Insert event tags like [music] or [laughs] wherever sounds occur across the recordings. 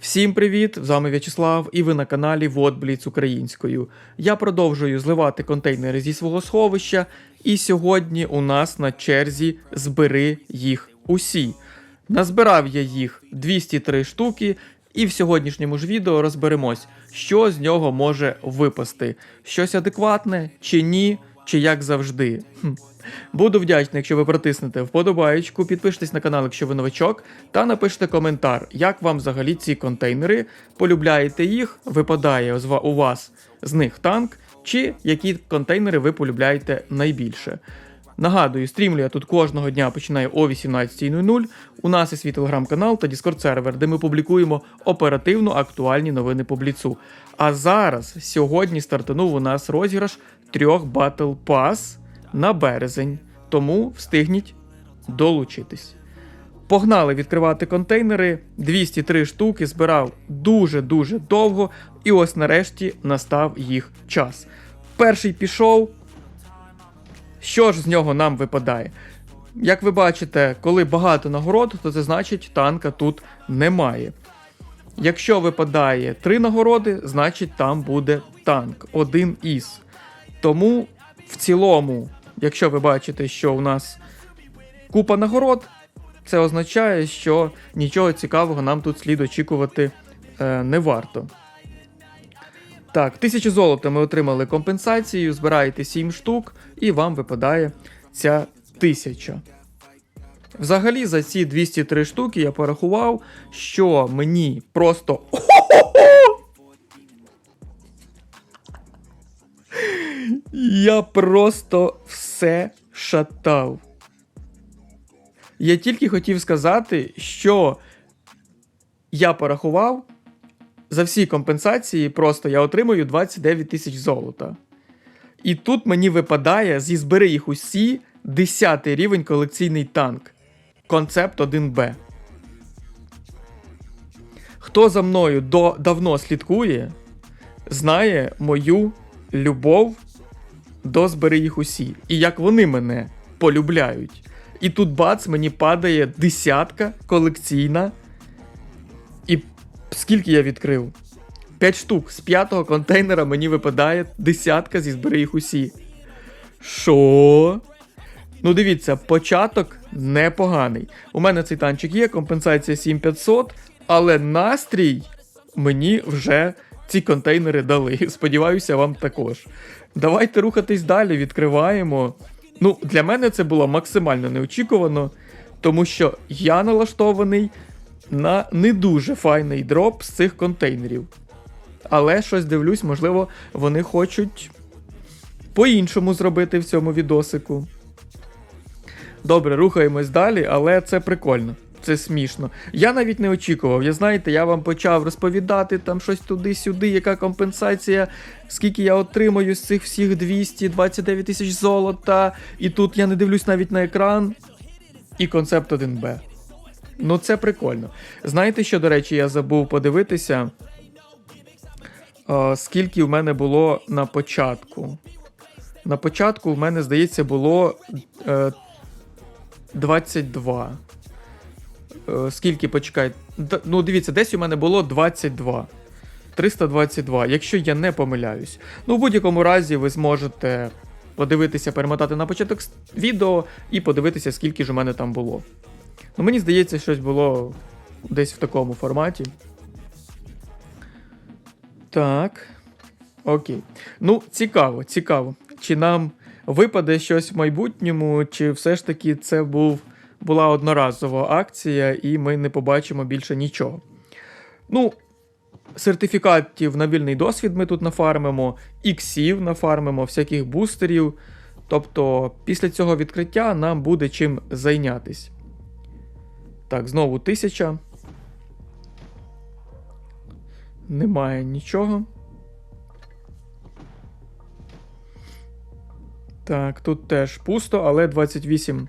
Всім привіт! З вами В'ячеслав і ви на каналі Водбліц українською. Я продовжую зливати контейнери зі свого сховища, і сьогодні у нас на черзі збери їх усі. Назбирав я їх 203 штуки, і в сьогоднішньому ж відео розберемось, що з нього може випасти. Щось адекватне чи ні, чи як завжди. Хм. Буду вдячний, якщо ви протиснете вподобаєчку, підпишитесь на канал, якщо ви новачок, та напишете коментар, як вам взагалі ці контейнери, полюбляєте їх, випадає у вас з них танк, чи які контейнери ви полюбляєте найбільше. Нагадую, стрімлю я тут кожного дня починаю о 18.00. У нас є свій телеграм-канал та Discord сервер, де ми публікуємо оперативно актуальні новини по бліцу. А зараз, сьогодні, стартанув у нас розіграш трьох Battle Pass на березень, тому встигніть долучитись. Погнали відкривати контейнери. 203 штуки збирав дуже-дуже довго, і ось нарешті настав їх час. Перший пішов. Що ж з нього нам випадає? Як ви бачите, коли багато нагород, то це значить танка тут немає. Якщо випадає три нагороди, значить там буде танк, один із. Тому в цілому, якщо ви бачите, що у нас купа нагород, це означає, що нічого цікавого нам тут слід очікувати е, не варто. Так, 1000 золота ми отримали компенсацію, збираєте 7 штук, і вам випадає ця 1000. Взагалі, за ці 203 штуки я порахував, що мені просто. [laughs] Я просто все шатав. Я тільки хотів сказати, що я порахував за всі компенсації, просто я отримую 29 тисяч золота. І тут мені випадає зі збери їх усі 10 рівень колекційний танк. Концепт 1Б. Хто за мною до, давно слідкує, знає мою любов до збери їх усі. І як вони мене полюбляють. І тут бац, мені падає десятка колекційна. І скільки я відкрив? 5 штук. З п'ятого контейнера мені випадає десятка зі збери їх усі. Що? Ну, дивіться, початок непоганий. У мене цей танчик є, компенсація 7500, але настрій мені вже ці контейнери дали. [laughs] Сподіваюся, вам також. Давайте рухатись далі, відкриваємо. Ну, для мене це було максимально неочікувано, тому що я налаштований на не дуже файний дроп з цих контейнерів. Але щось дивлюсь, можливо, вони хочуть по-іншому зробити в цьому відосику. Добре, рухаємось далі, але це прикольно. Це смішно. Я навіть не очікував. Я знаєте, я вам почав розповідати там щось туди-сюди, яка компенсація, скільки я отримаю з цих всіх 229 тисяч золота. І тут я не дивлюсь навіть на екран. І концепт 1Б. Ну, це прикольно. Знаєте, що, до речі, я забув подивитися, е, скільки в мене було на початку. На початку в мене, здається, було е, 22. Е, скільки почекай? Ну, дивіться, десь у мене було 22. 322, якщо я не помиляюсь. Ну, в будь-якому разі, ви зможете подивитися, перемотати на початок відео і подивитися, скільки ж у мене там було. Ну, мені здається, щось було десь в такому форматі. Так. Окей. Ну, цікаво, цікаво. Чи нам випаде щось в майбутньому, чи все ж таки це був, була одноразова акція, і ми не побачимо більше нічого. Ну, сертифікатів на вільний досвід ми тут нафармимо, іксів нафармимо, всяких бустерів. Тобто, після цього відкриття нам буде чим зайнятись. Так, знову тисяча. Немає нічого. Так, тут теж пусто, але 28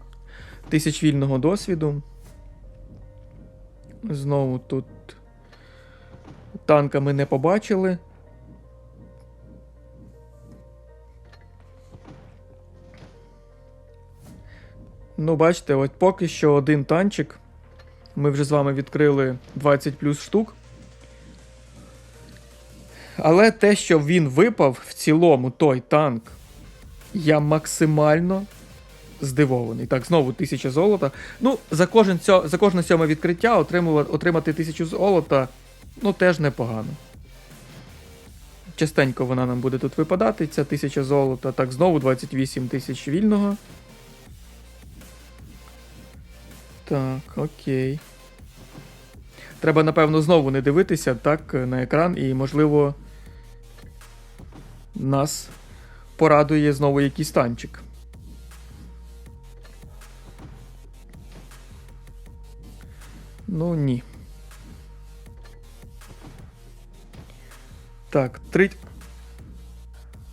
тисяч вільного досвіду. Знову тут танка ми не побачили. Ну, бачите, от поки що один танчик. Ми вже з вами відкрили 20 плюс штук. Але те, що він випав в цілому, той танк, я максимально здивований. Так, знову 1000 золота. Ну, за, кожен за кожне сьоме відкриття отримати 1000 золота, ну, теж непогано. Частенько вона нам буде тут випадати, ця 1000 золота. Так, знову 28 тисяч вільного. Так, окей. Треба, напевно, знову не дивитися так на екран, і, можливо, нас порадує знову якийсь танчик. Ну, ні. Так, три.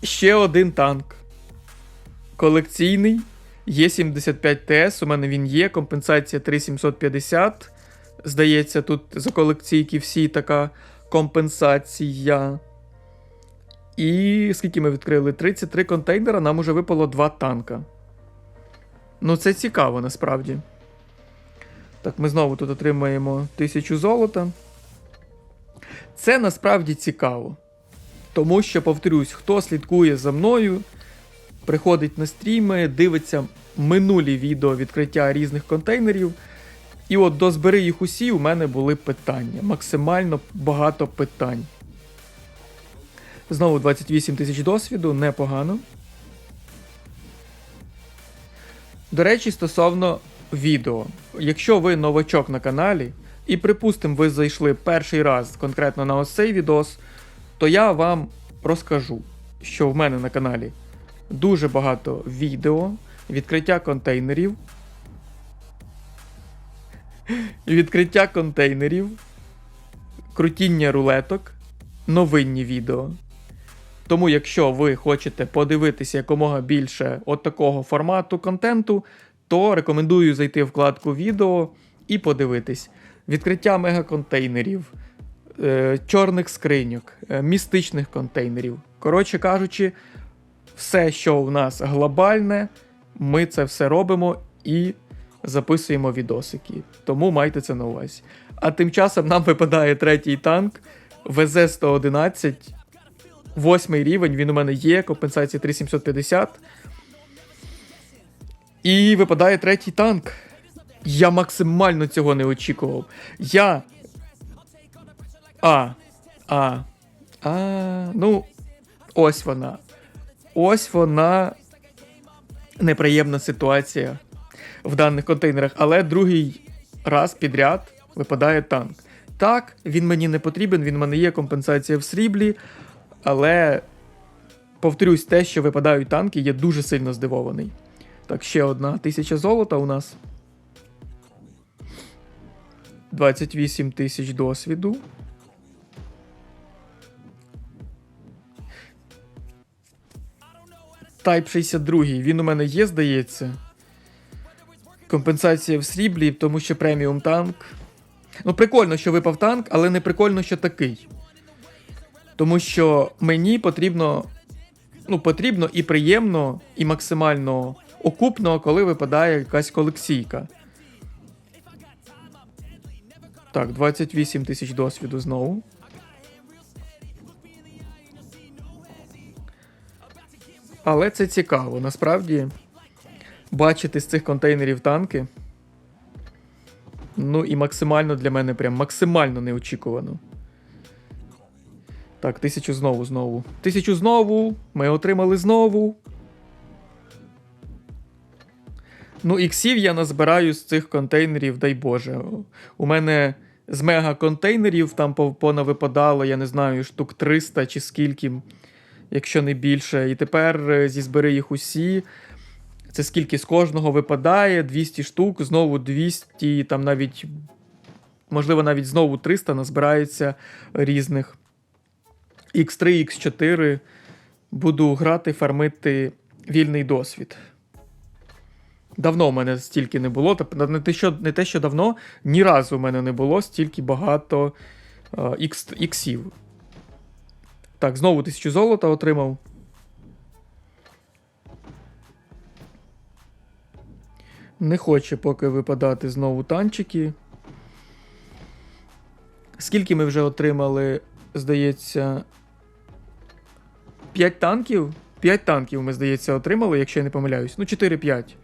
Ще один танк. Колекційний. Є 75 ТС. У мене він є. Компенсація 3750. Здається, тут за колекційки всі така компенсація. І скільки ми відкрили? 33 контейнера, нам уже випало 2 танка. Ну, це цікаво насправді. Так, ми знову тут отримаємо 1000 золота. Це насправді цікаво. Тому що, повторюсь, хто слідкує за мною, приходить на стріми, дивиться минулі відео відкриття різних контейнерів. І от до збери їх усі у мене були питання. Максимально багато питань. Знову 28 тисяч досвіду, непогано. До речі, стосовно відео. Якщо ви новачок на каналі, і, припустимо, ви зайшли перший раз конкретно на ось цей відос, то я вам розкажу, що в мене на каналі дуже багато відео, відкриття контейнерів. [laughs] Відкриття контейнерів, крутіння рулеток, новинні відео. Тому, якщо ви хочете подивитися якомога більше от такого формату контенту, то рекомендую зайти в вкладку відео і подивитись. Відкриття мегаконтейнерів, е, чорних скриньок, е, містичних контейнерів. Коротше кажучи, все, що в нас глобальне, ми це все робимо і записуємо відосики. Тому майте це на увазі. А тим часом нам випадає третій танк ВЗ-111. Восьмий рівень, він у мене є, компенсація 3750. І випадає третій танк. Я максимально цього не очікував. Я. А. А. А. Ну. Ось вона. Ось вона. Неприємна ситуація в даних контейнерах. Але другий раз підряд випадає танк. Так, він мені не потрібен, він в мене є компенсація в сріблі. Але, повторюсь, те, що випадають танки, я дуже сильно здивований. Так, ще одна тисяча золота у нас. 28 тисяч досвіду. Type 62, він у мене є, здається. Компенсація в сріблі, тому що преміум танк. Ну, прикольно, що випав танк, але не прикольно, що такий. Тому що мені потрібно. Ну, потрібно і приємно, і максимально окупно, коли випадає якась колекційка. Так, 28 тисяч досвіду знову. Але це цікаво, насправді бачити з цих контейнерів танки. Ну і максимально для мене прям максимально неочікувано. Так, тисячу знову, знову. Тисячу знову. Ми отримали знову. Ну, іксів я назбираю з цих контейнерів, дай Боже. У мене з мега-контейнерів там понавипадало, я не знаю, штук 300 чи скільки, якщо не більше. І тепер е, зі збери їх усі. Це скільки з кожного випадає, 200 штук, знову 200, там навіть, можливо, навіть знову 300 назбирається різних. X3, X4 буду грати, фармити вільний досвід. Давно в мене стільки не було. Тобто не те, що не те, що давно, ні разу в мене не було стільки багато ікс, іксів. Так, знову тисячу золота отримав. Не хоче поки випадати знову танчики. Скільки ми вже отримали, здається, 5 танків. 5 танків ми, здається, отримали, якщо я не помиляюсь. Ну, 4-5.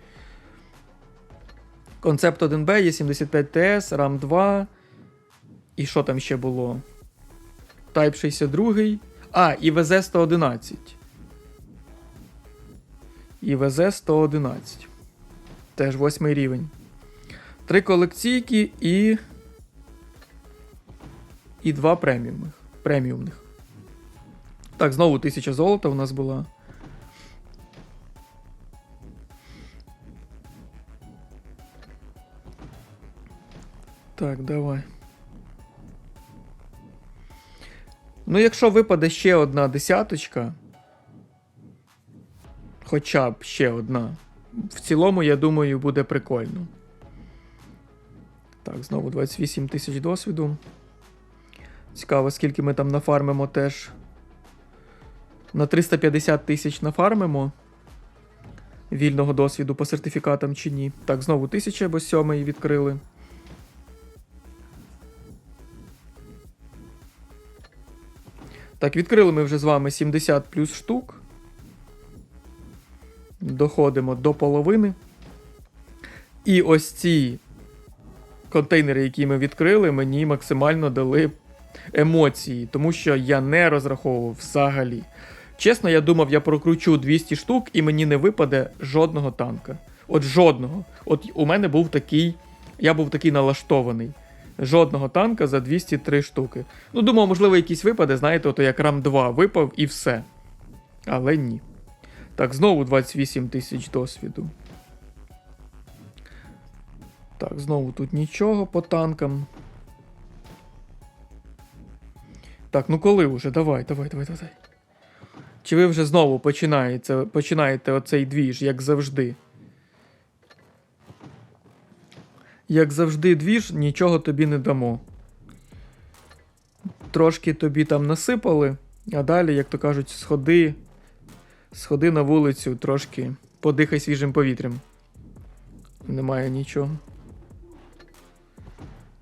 Концепт 1Б, є 75 ТС, RAM 2. І що там ще було? Type 62. А, і ВЗ 111. І ВЗ 111. Теж восьмий рівень. Три колекційки і. І два преміумних. преміумних. Так, знову 1000 золота у нас була. Так, давай. Ну, якщо випаде ще одна десяточка. Хоча б ще одна. В цілому, я думаю, буде прикольно. Так, знову 28 тисяч досвіду. Цікаво, скільки ми там нафармимо теж. На 350 тисяч нафармимо. Вільного досвіду по сертифікатам чи ні. Так, знову 1000, бо сьомий відкрили. Так, відкрили ми вже з вами 70 плюс штук. Доходимо до половини. І ось ці контейнери, які ми відкрили, мені максимально дали емоції, тому що я не розраховував взагалі. Чесно, я думав, я прокручу 200 штук і мені не випаде жодного танка. От жодного. От у мене був такий. Я був такий налаштований. Жодного танка за 203 штуки. Ну, думав, можливо, якийсь випаде, знаєте, ото як рам 2 випав і все. Але ні. Так, знову 28 тисяч досвіду. Так, знову тут нічого по танкам. Так, ну коли вже? Давай, давай, давай, давай. Чи ви вже знову починаєте, починаєте оцей двіж, як завжди? Як завжди, двіж, нічого тобі не дамо. Трошки тобі там насипали, а далі, як то кажуть, сходи. Сходи на вулицю, трошки подихай свіжим повітрям. Немає нічого.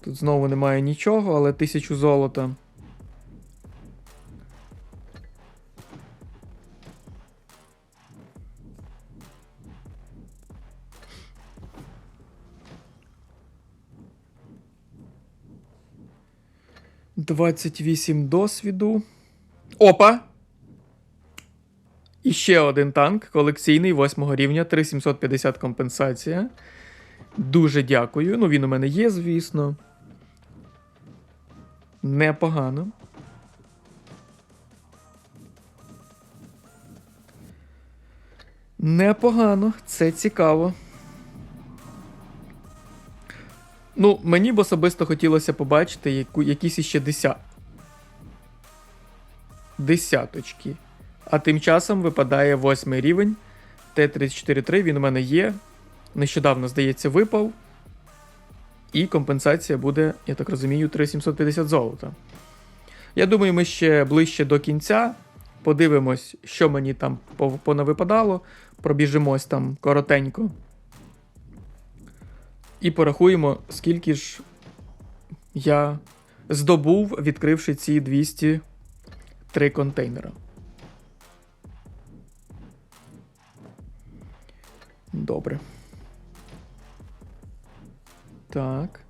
Тут знову немає нічого, але тисячу золота. Двадцять вісім досвіду. Опа! І ще один танк колекційний 8 рівня, 3750 компенсація. Дуже дякую. Ну, він у мене є, звісно. Непогано. Непогано, це цікаво. Ну, мені б особисто хотілося побачити яку, якісь іще деся... десяточки. А тим часом випадає восьмий рівень. Т-34-3, він у мене є. Нещодавно, здається, випав. І компенсація буде, я так розумію, 3750 золота. Я думаю, ми ще ближче до кінця подивимось, що мені там понавипадало. Пробіжимось там коротенько. І порахуємо, скільки ж я здобув, відкривши ці 203 контейнера. Добре. Так.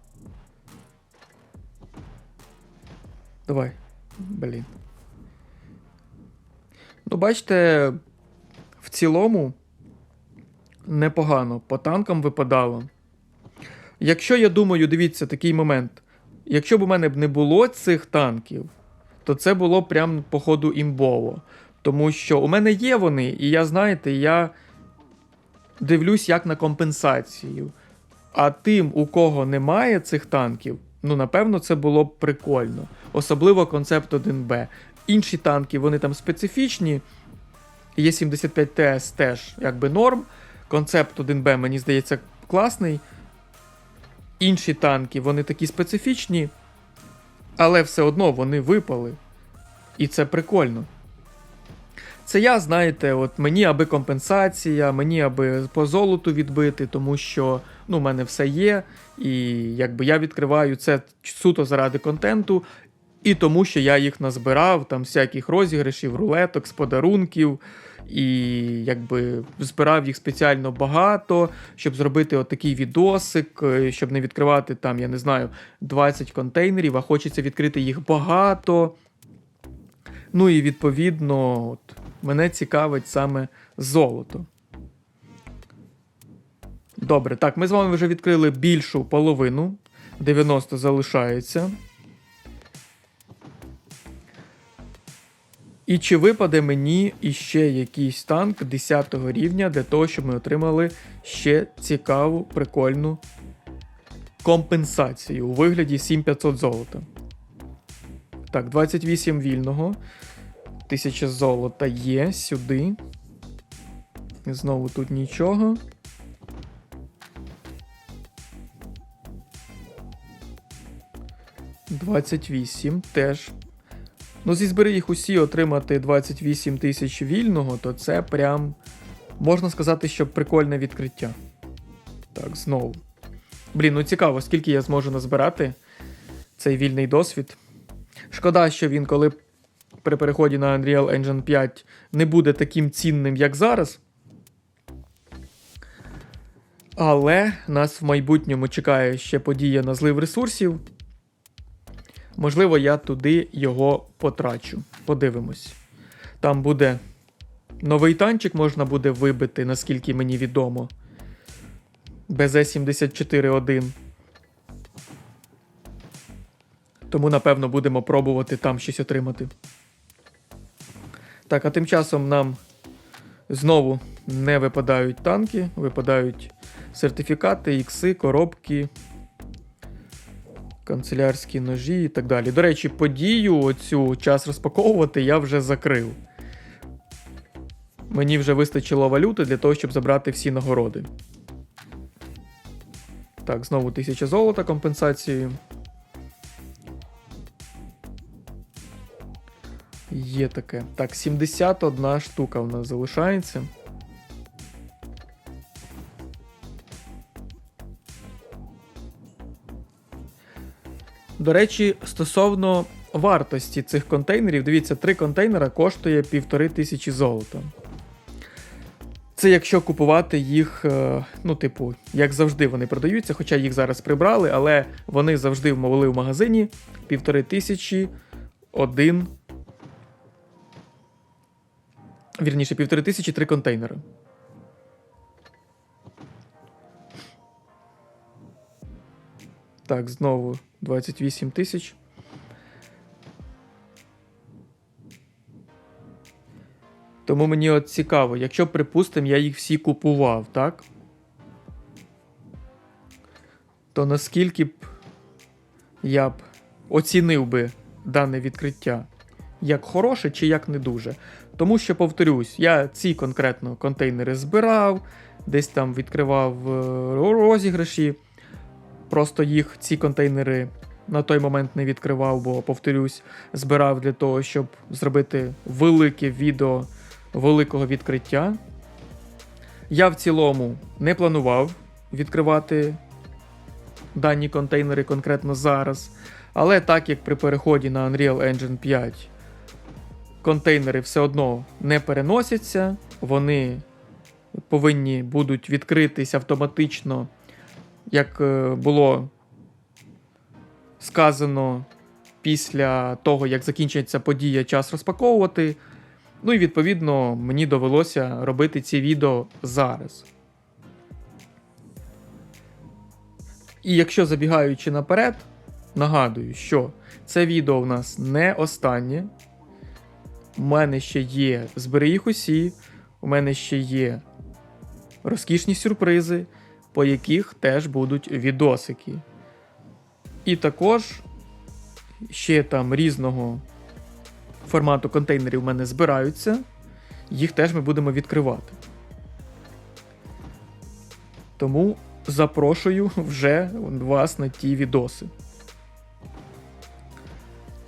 Давай. Блін. Ну, бачите, в цілому непогано. По танкам випадало. Якщо я думаю, дивіться такий момент. Якщо б у мене б не було цих танків, то це було прям, походу, імбово. Тому що у мене є вони, і я, знаєте, я дивлюсь як на компенсацію. А тим, у кого немає цих танків, ну напевно, це було б прикольно. Особливо концепт 1Б. Інші танки, вони там специфічні. Є 75 ТС теж якби норм. Концепт 1Б, мені здається, класний. Інші танки, вони такі специфічні, але все одно вони випали. І це прикольно. Це я, знаєте, от мені аби компенсація, мені аби по золоту відбити, тому що ну, в мене все є. І якби я відкриваю це суто заради контенту. І тому, що я їх назбирав, там всяких розіграшів, рулеток, з подарунків, і якби збирав їх спеціально багато, щоб зробити отакий відосик, е, щоб не відкривати там, я не знаю, 20 контейнерів, а хочеться відкрити їх багато. Ну і відповідно, от, мене цікавить саме золото. Добре, так, ми з вами вже відкрили більшу половину. 90 залишається. І чи випаде мені іще якийсь танк 10 рівня для того, щоб ми отримали ще цікаву, прикольну компенсацію у вигляді 7500 золота. Так, 28 вільного. 1000 золота є сюди. Знову тут нічого. Двадцять вісім теж. Ну, зі збери їх усі отримати 28 тисяч вільного, то це прям можна сказати, що прикольне відкриття. Так, знову. Блін, ну цікаво, скільки я зможу назбирати цей вільний досвід. Шкода, що він, коли при переході на Unreal Engine 5 не буде таким цінним, як зараз. Але нас в майбутньому чекає ще подія на злив ресурсів. Можливо, я туди його потрачу. Подивимось. Там буде новий танчик, можна буде вибити, наскільки мені відомо. БЗ-74-1. Тому, напевно, будемо пробувати там щось отримати. Так, а тим часом нам знову не випадають танки, випадають сертифікати, ікси, коробки, канцелярські ножі і так далі. До речі, подію оцю час розпаковувати я вже закрив. Мені вже вистачило валюти для того, щоб забрати всі нагороди. Так, знову 1000 золота компенсацією. Є таке. Так, 71 штука в нас залишається. До речі, стосовно вартості цих контейнерів, дивіться, три контейнера коштує півтори тисячі золота. Це якщо купувати їх, е, ну, типу, як завжди, вони продаються, хоча їх зараз прибрали, але вони завжди вмовили в магазині півтори тисячі один. Вірніше, півтори тисячі три контейнери. Так, знову 28 тисяч. Тому мені от цікаво, якщо, припустимо, я їх всі купував, так? То наскільки б я б оцінив би дане відкриття як хороше чи як не дуже. Тому що, повторюсь, я ці конкретно контейнери збирав, десь там відкривав е, розіграші. Просто їх ці контейнери на той момент не відкривав, бо, повторюсь, збирав для того, щоб зробити велике відео великого відкриття. Я в цілому не планував відкривати дані контейнери конкретно зараз. Але так як при переході на Unreal Engine 5 контейнери все одно не переносяться, вони повинні будуть відкритись автоматично, як е, було сказано після того, як закінчиться подія час розпаковувати. Ну і відповідно мені довелося робити ці відео зараз. І якщо забігаючи наперед, нагадую, що це відео в нас не останнє. У мене ще є збери їх усі, у мене ще є розкішні сюрпризи, по яких теж будуть відосики. І також ще там різного формату контейнерів в мене збираються, їх теж ми будемо відкривати. Тому запрошую вже вас на ті відоси.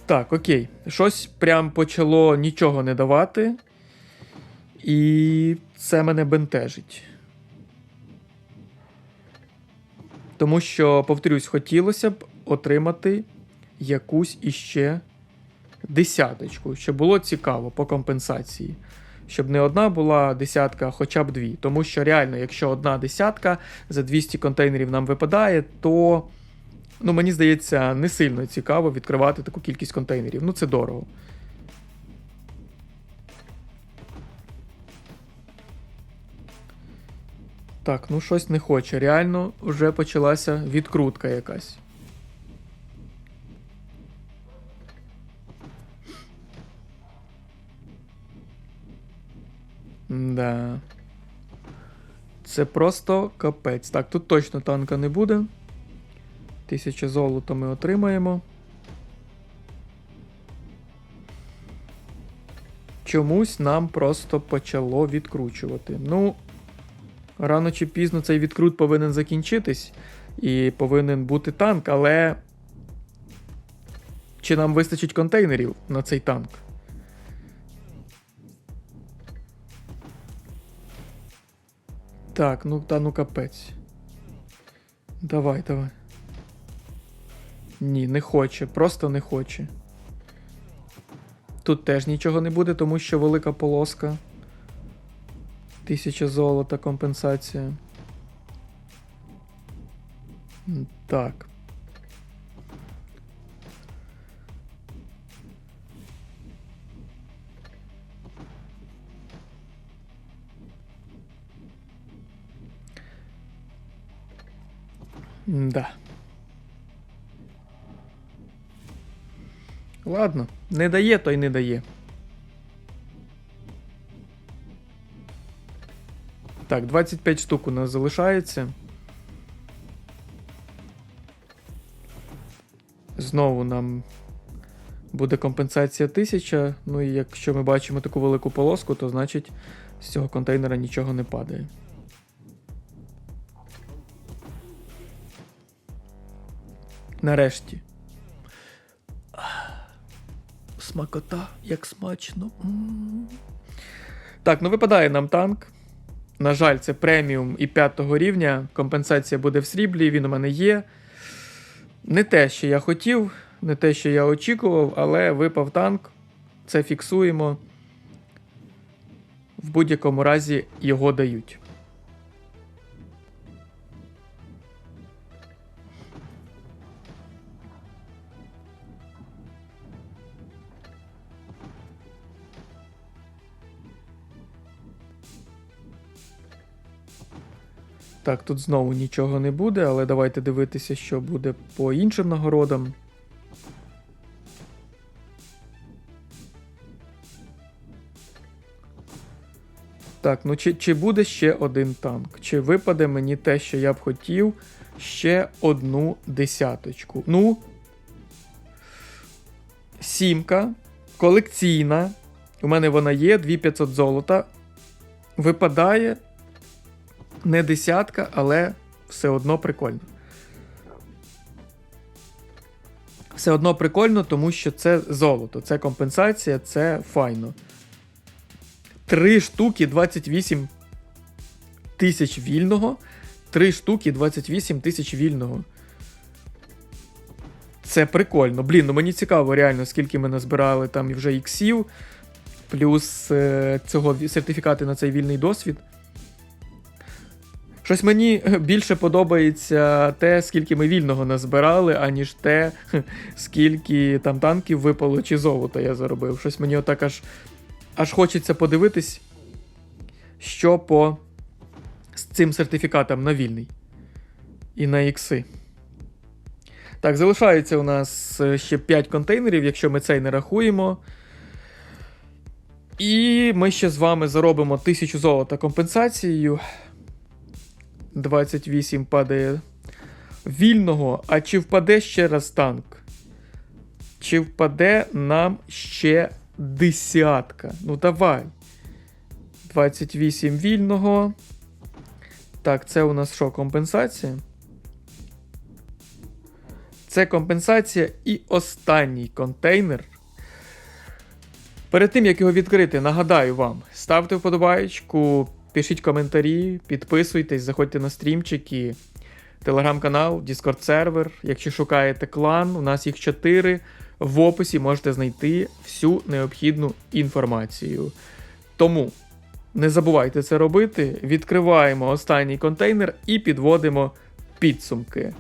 Так, окей. Щось прям почало нічого не давати. І це мене бентежить. Тому що, повторюсь, хотілося б отримати якусь іще десяточку, щоб було цікаво по компенсації. Щоб не одна була десятка, а хоча б дві. Тому що реально, якщо одна десятка за 200 контейнерів нам випадає, то ну, мені здається, не сильно цікаво відкривати таку кількість контейнерів. Ну, це дорого. Так, ну щось не хоче. Реально вже почалася відкрутка якась. Да. Це просто капець. Так, тут точно танка не буде. Тисяча золота ми отримаємо. Чомусь нам просто почало відкручувати. Ну, рано чи пізно цей відкрут повинен закінчитись. І повинен бути танк, але. Чи нам вистачить контейнерів на цей танк? Так, ну та ну капець. Давай, давай. Ні, не хоче, просто не хоче. Тут теж нічого не буде, тому що велика полоска. Тисяча золота компенсація. Так. Да. Ладно, не дає, то й не дає. Так, 25 штук у нас залишається. Знову нам буде компенсація 1000. Ну і якщо ми бачимо таку велику полоску, то значить з цього контейнера нічого не падає. Нарешті. Смакота, як смачно. М. Так, ну випадає нам танк. На жаль, це преміум і п'ятого рівня. Компенсація буде в сріблі, він у мене є. Не те, що я хотів, не те, що я очікував, але випав танк. Це фіксуємо. В будь-якому разі його дають. Так, тут знову нічого не буде, але давайте дивитися, що буде по іншим нагородам. Так, ну чи, чи буде ще один танк? Чи випаде мені те, що я б хотів, ще одну десяточку? Ну. Сімка. Колекційна. У мене вона є, 2500 золота. Випадає не десятка, але все одно прикольно. Все одно прикольно, тому що це золото, це компенсація, це файно. Три штуки 28 тисяч вільного. Три штуки 28 тисяч вільного. Це прикольно. Блін, ну мені цікаво, реально, скільки ми назбирали там вже іксів, плюс е, цього сертифікати на цей вільний досвід. Щось мені більше подобається те, скільки ми вільного назбирали, аніж те, скільки там танків випало чи золота я заробив. Щось мені отак аж аж хочеться подивитись, що по з цим сертифікатом на вільний і на ікси. Так, залишається у нас е, ще 5 контейнерів, якщо ми цей не рахуємо. І ми ще з вами заробимо 1000 золота компенсацією. 28 падає вільного. А чи впаде ще раз танк? Чи впаде нам ще десятка? Ну, давай. 28 вільного. Так, це у нас що, компенсація? Це компенсація і останній контейнер. Перед тим, як його відкрити, нагадаю вам, ставте вподобайку, пишіть коментарі, підписуйтесь, заходьте на стрімчики, телеграм-канал, Discord сервер. Якщо шукаєте клан, у нас їх 4. В описі можете знайти всю необхідну інформацію. Тому не забувайте це робити. Відкриваємо останній контейнер і підводимо підсумки.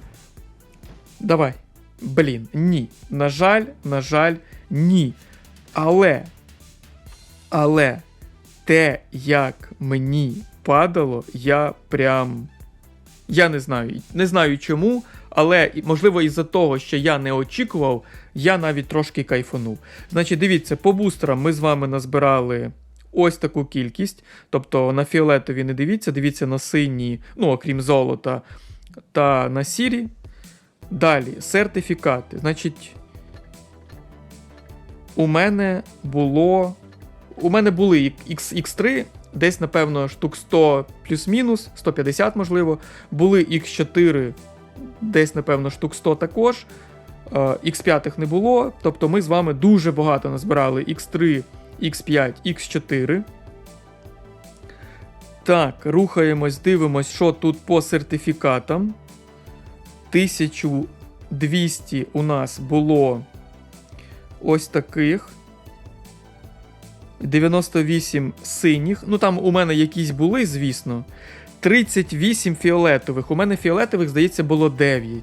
Давай. Блін, ні. На жаль, на жаль, ні. Але. Але те, як мені падало, я прям. Я не знаю. Не знаю чому, але можливо із-за того, що я не очікував, я навіть трошки кайфанув. Значить, дивіться, по бустерам ми з вами назбирали ось таку кількість. Тобто на фіолетові не дивіться, дивіться на сині, ну окрім золота, та на сірі. Далі, сертифікати. Значить, у мене було. У мене були X, X3, десь, напевно, штук 100 плюс-мінус, 150, можливо. Були X4, десь, напевно, штук 100 також. Е, X5 не було. Тобто ми з вами дуже багато назбирали X3, X5, X4. Так, рухаємось, дивимось, що тут по сертифікатам. 1200 у нас було ось таких. 98 синіх. Ну там у мене якісь були, звісно. 38 фіолетових. У мене фіолетових, здається, було 9.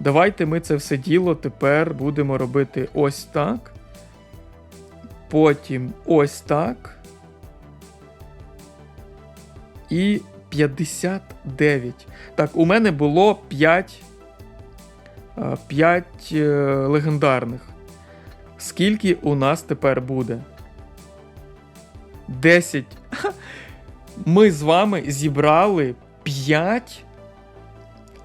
Давайте ми це все діло тепер будемо робити ось так. Потім ось так. І 59. Так, у мене було 5. 5 е, легендарних. Скільки у нас тепер буде? 10. Ми з вами зібрали 5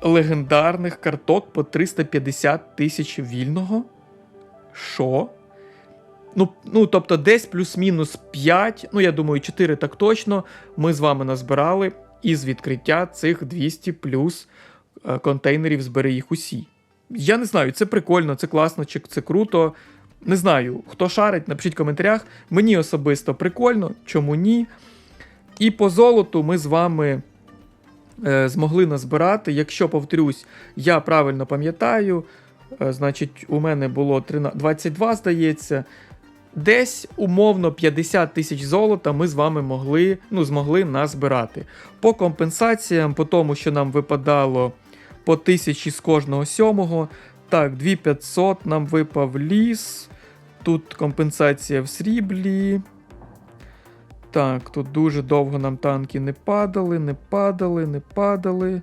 легендарних карток по 350 тисяч вільного. Що? Ну, ну, тобто, десь плюс-мінус 5, ну, я думаю, 4 так точно. Ми з вами назбирали із відкриття цих 200 плюс е, контейнерів збери їх усі. Я не знаю, це прикольно, це класно, чи це круто. Не знаю, хто шарить, напишіть в коментарях. Мені особисто прикольно, чому ні. І по золоту ми з вами е, змогли назбирати. Якщо повторюсь, я правильно пам'ятаю, е, значить, у мене було 13, 22, здається. Десь умовно 50 тисяч золота ми з вами могли, ну, змогли назбирати. По компенсаціям, по тому, що нам випадало по тисячі з кожного сьомого. Так, 2500 нам випав ліс. Тут компенсація в сріблі. Так, тут дуже довго нам танки не падали, не падали, не падали.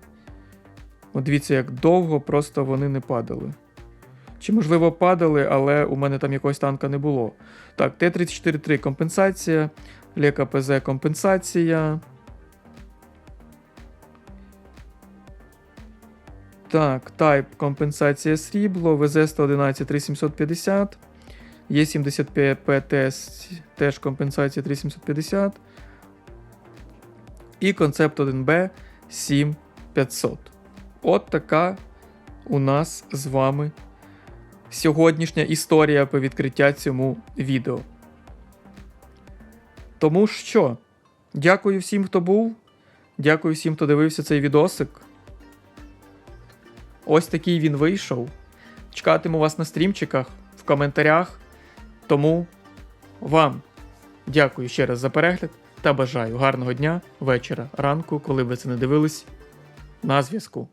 От дивіться, як довго просто вони не падали. Чи, можливо, падали, але у мене там якогось танка не було. Так, Т-34-3 компенсація. Лека ПЗ компенсація. Так, Type компенсація срібло, ВЗ-111 3750. Є75 ПТС теж компенсація 3750. І концепт 1Б 7500. От така у нас з вами сьогоднішня історія по відкриття цьому відео. Тому що, дякую всім, хто був. Дякую всім, хто дивився цей відосик. Ось такий він вийшов. Чекатиму вас на стрімчиках, в коментарях. Тому вам дякую ще раз за перегляд та бажаю гарного дня, вечора, ранку, коли ви це не дивились. На зв'язку.